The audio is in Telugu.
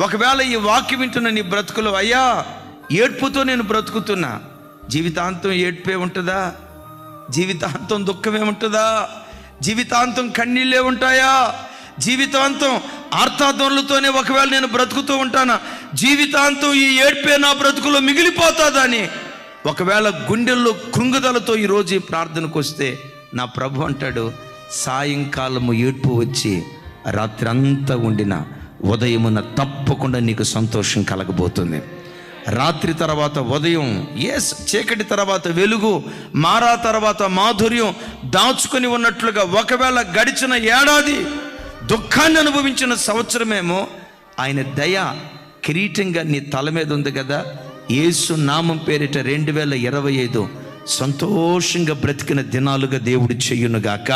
ఒకవేళ ఈ వాక్యం వింటున్న నీ బ్రతుకులో అయ్యా ఏడ్పుతో నేను బ్రతుకుతున్నా. జీవితాంతం ఏడ్పే ఉంటుందా? జీవితాంతం దుఃఖమే ఉంటుందా? జీవితాంతం కన్నీళ్ళే ఉంటాయా? జీవితాంతం ఆర్తాధ్వనులతోనే ఒకవేళ నేను బ్రతుకుతూ ఉంటానా? జీవితాంతం ఈ ఏడ్పే నా బ్రతుకులో మిగిలిపోతాదని ఒకవేళ గుండెల్లో కృంగుదలతో ఈరోజు ఈ ప్రార్థనకు వస్తే నా ప్రభు అంటాడు సాయంకాలము ఏడ్పు వచ్చి రాత్రి అంతా ఉండిన ఉదయమున తప్పకుండా నీకు సంతోషం కలగబోతుంది. రాత్రి తర్వాత ఉదయం ఎస్ చీకటి తర్వాత వెలుగు మారా తర్వాత మాధుర్యం దాచుకొని ఉన్నట్లుగా ఒకవేళ గడిచిన ఏడాది దుఃఖాన్ని అనుభవించిన సంవత్సరమేమో ఆయన దయ కిరీటంగా నీ తల మీద ఉంది కదా. యేసు నామం పేరిట రెండు వేల ఇరవై ఐదు సంతోషంగా బ్రతికిన దినాలుగా దేవుడు చెయ్యునుగాక